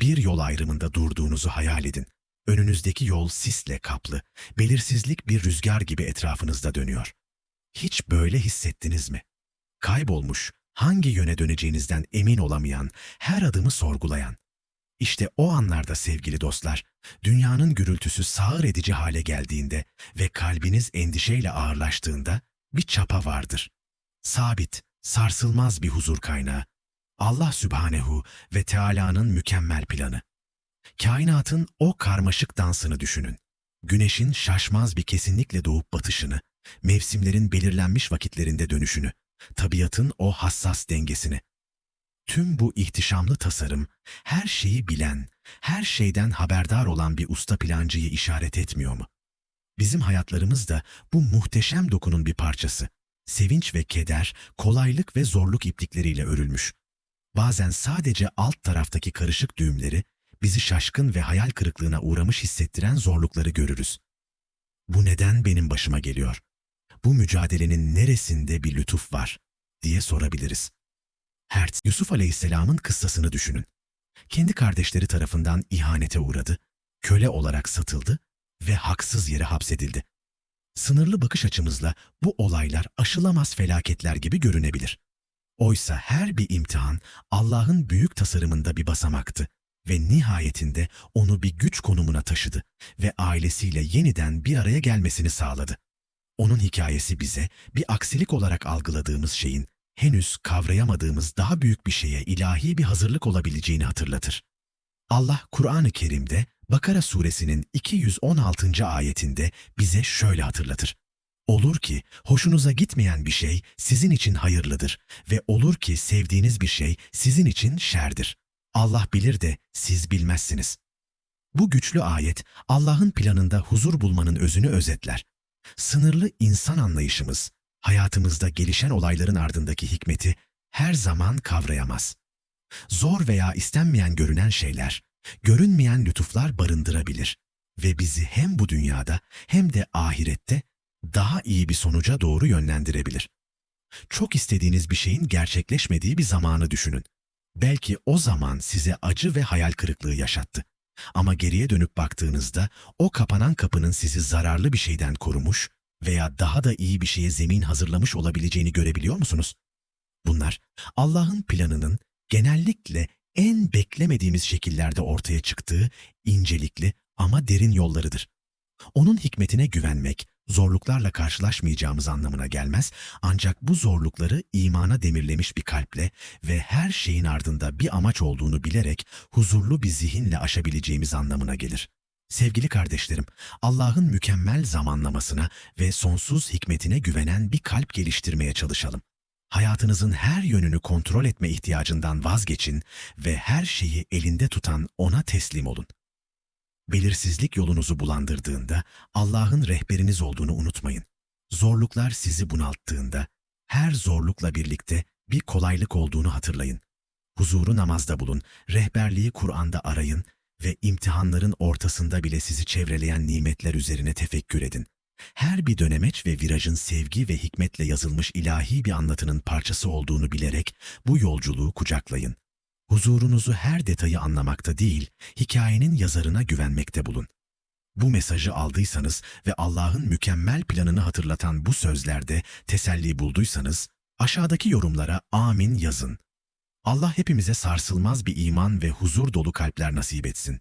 Bir yol ayrımında durduğunuzu hayal edin. Önünüzdeki yol sisle kaplı, belirsizlik bir rüzgar gibi etrafınızda dönüyor. Hiç böyle hissettiniz mi? Kaybolmuş, hangi yöne döneceğinizden emin olamayan, her adımı sorgulayan. İşte o anlarda sevgili dostlar, dünyanın gürültüsü sağır edici hale geldiğinde ve kalbiniz endişeyle ağırlaştığında bir çapa vardır. Sabit, sarsılmaz bir huzur kaynağı. Allah Sübhanehu ve Teala'nın mükemmel planı. Kainatın o karmaşık dansını düşünün. Güneşin şaşmaz bir kesinlikle doğup batışını, mevsimlerin belirlenmiş vakitlerinde dönüşünü, tabiatın o hassas dengesini. Tüm bu ihtişamlı tasarım, her şeyi bilen, her şeyden haberdar olan bir usta plancıyı işaret etmiyor mu? Bizim hayatlarımız da bu muhteşem dokunun bir parçası. Sevinç ve keder, kolaylık ve zorluk iplikleriyle örülmüş. Bazen sadece alt taraftaki karışık düğümleri, bizi şaşkın ve hayal kırıklığına uğramış hissettiren zorlukları görürüz. Bu neden benim başıma geliyor? Bu mücadelenin neresinde bir lütuf var diye sorabiliriz. Hertz, Yusuf Aleyhisselam'ın kıssasını düşünün. Kendi kardeşleri tarafından ihanete uğradı, köle olarak satıldı ve haksız yere hapsedildi. Sınırlı bakış açımızla bu olaylar aşılamaz felaketler gibi görünebilir. Oysa her bir imtihan Allah'ın büyük tasarımında bir basamaktı ve nihayetinde onu bir güç konumuna taşıdı ve ailesiyle yeniden bir araya gelmesini sağladı. Onun hikayesi bize bir aksilik olarak algıladığımız şeyin henüz kavrayamadığımız daha büyük bir şeye ilahi bir hazırlık olabileceğini hatırlatır. Allah Kur'an-ı Kerim'de Bakara suresinin 216. ayetinde bize şöyle hatırlatır. Olur ki hoşunuza gitmeyen bir şey sizin için hayırlıdır ve olur ki sevdiğiniz bir şey sizin için şerdir. Allah bilir de siz bilmezsiniz. Bu güçlü ayet Allah'ın planında huzur bulmanın özünü özetler. Sınırlı insan anlayışımız, hayatımızda gelişen olayların ardındaki hikmeti her zaman kavrayamaz. Zor veya istenmeyen görünen şeyler, görünmeyen lütuflar barındırabilir ve bizi hem bu dünyada hem de ahirette daha iyi bir sonuca doğru yönlendirebilir. Çok istediğiniz bir şeyin gerçekleşmediği bir zamanı düşünün. Belki o zaman size acı ve hayal kırıklığı yaşattı. Ama geriye dönüp baktığınızda o kapanan kapının sizi zararlı bir şeyden korumuş veya daha da iyi bir şeye zemin hazırlamış olabileceğini görebiliyor musunuz? Bunlar Allah'ın planının genellikle en beklemediğimiz şekillerde ortaya çıktığı incelikli ama derin yollarıdır. Onun hikmetine güvenmek, zorluklarla karşılaşmayacağımız anlamına gelmez ancak bu zorlukları imana demirlemiş bir kalple ve her şeyin ardında bir amaç olduğunu bilerek huzurlu bir zihinle aşabileceğimiz anlamına gelir. Sevgili kardeşlerim, Allah'ın mükemmel zamanlamasına ve sonsuz hikmetine güvenen bir kalp geliştirmeye çalışalım. Hayatınızın her yönünü kontrol etme ihtiyacından vazgeçin ve her şeyi elinde tutan ona teslim olun. Belirsizlik yolunuzu bulandırdığında Allah'ın rehberiniz olduğunu unutmayın. Zorluklar sizi bunalttığında her zorlukla birlikte bir kolaylık olduğunu hatırlayın. Huzuru namazda bulun, rehberliği Kur'an'da arayın ve imtihanların ortasında bile sizi çevreleyen nimetler üzerine tefekkür edin. Her bir dönemeç ve virajın sevgi ve hikmetle yazılmış ilahi bir anlatının parçası olduğunu bilerek bu yolculuğu kucaklayın. Huzurunuzu her detayı anlamakta değil, hikayenin yazarına güvenmekte bulun. Bu mesajı aldıysanız ve Allah'ın mükemmel planını hatırlatan bu sözlerde teselli bulduysanız, aşağıdaki yorumlara amin yazın. Allah hepimize sarsılmaz bir iman ve huzur dolu kalpler nasip etsin.